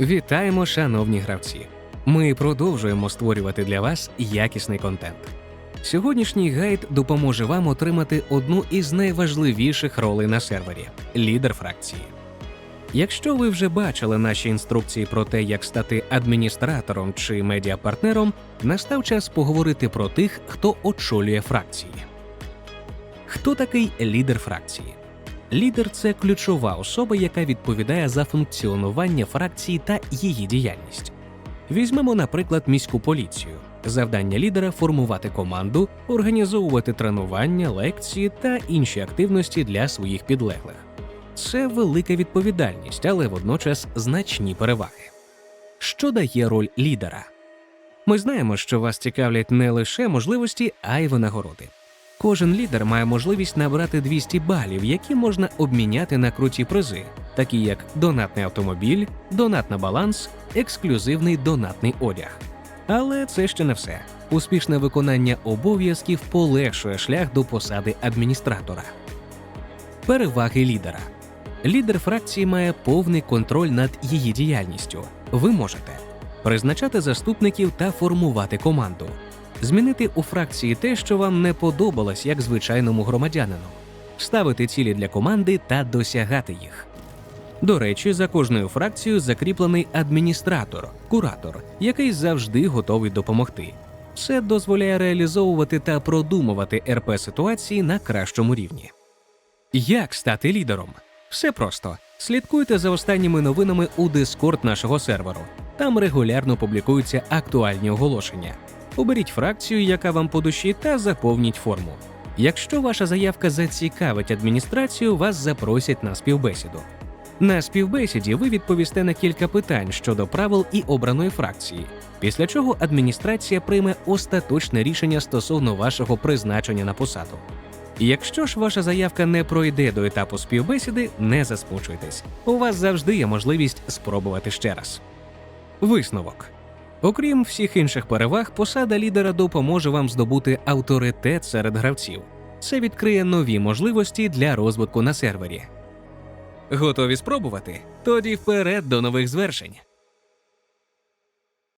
Вітаємо, шановні гравці! Ми продовжуємо створювати для вас якісний контент. Сьогоднішній гайд допоможе вам отримати одну із найважливіших ролей на сервері лідер фракції. Якщо ви вже бачили наші інструкції про те, як стати адміністратором чи медіапартнером, настав час поговорити про тих, хто очолює фракції. Хто такий лідер фракції? Лідер це ключова особа, яка відповідає за функціонування фракції та її діяльність. Візьмемо, наприклад, міську поліцію. Завдання лідера формувати команду, організовувати тренування, лекції та інші активності для своїх підлеглих. Це велика відповідальність, але водночас значні переваги. Що дає роль лідера? Ми знаємо, що вас цікавлять не лише можливості, а й винагороди. Кожен лідер має можливість набрати 200 балів, які можна обміняти на круті призи, такі як донатний автомобіль, донат на баланс, ексклюзивний донатний одяг. Але це ще не все. Успішне виконання обов'язків полегшує шлях до посади адміністратора. Переваги лідера. Лідер фракції має повний контроль над її діяльністю. Ви можете призначати заступників та формувати команду, змінити у фракції те, що вам не подобалось як звичайному громадянину, ставити цілі для команди та досягати їх. До речі, за кожною фракцією закріплений адміністратор, куратор, який завжди готовий допомогти. Це дозволяє реалізовувати та продумувати РП ситуації на кращому рівні. Як стати лідером? Все просто. Слідкуйте за останніми новинами у Discord нашого серверу. Там регулярно публікуються актуальні оголошення. Оберіть фракцію, яка вам по душі, та заповніть форму. Якщо ваша заявка зацікавить адміністрацію, вас запросять на співбесіду. На співбесіді ви відповісте на кілька питань щодо правил і обраної фракції, після чого адміністрація прийме остаточне рішення стосовно вашого призначення на посаду. Якщо ж ваша заявка не пройде до етапу співбесіди, не засмучуйтесь. У вас завжди є можливість спробувати ще раз. Висновок. Окрім всіх інших переваг, посада лідера допоможе вам здобути авторитет серед гравців. Це відкриє нові можливості для розвитку на сервері. Готові спробувати? Тоді вперед до нових звершень.